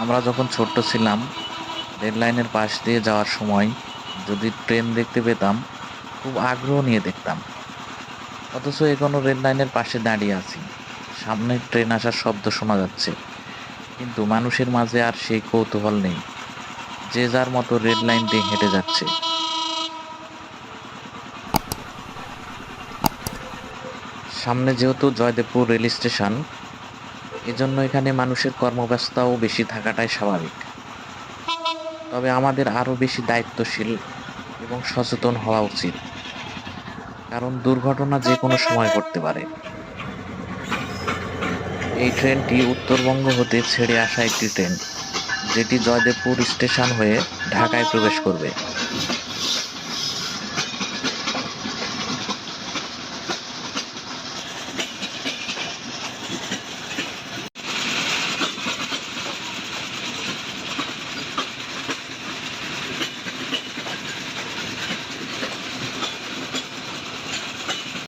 আমরা যখন ছোট্ট ছিলাম রেল লাইনের পাশ দিয়ে যাওয়ার সময় যদি ট্রেন দেখতে পেতাম, খুব আগ্রহ নিয়ে দেখতাম। অথচ এখনও রেল লাইনের পাশে দাঁড়িয়ে আছি। সামনে ট্রেন আসার শব্দ শোনা যাচ্ছে। কিন্তু মানুষের মাঝে আর সেই কৌতূহল নেই। যে যার মতো রেল লাইন দিয়ে হেঁটে যাচ্ছে। সামনে যেহেতু জয়দেবপুর রেল স্টেশন এজন্য এখানে মানুষের কর্মব্যস্ততাও বেশি থাকাটাই স্বাভাবিক। তবে আমাদের আরও বেশি দায়িত্বশীল এবং সচেতন হওয়া উচিত। কারণ দুর্ঘটনা যে কোনো সময় ঘটতে পারে। এই ট্রেনটি উত্তরবঙ্গ হতে ছেড়ে আসা একটি ট্রেন, যেটি জয়দেবপুর স্টেশন হয়ে ঢাকায় প্রবেশ করবে।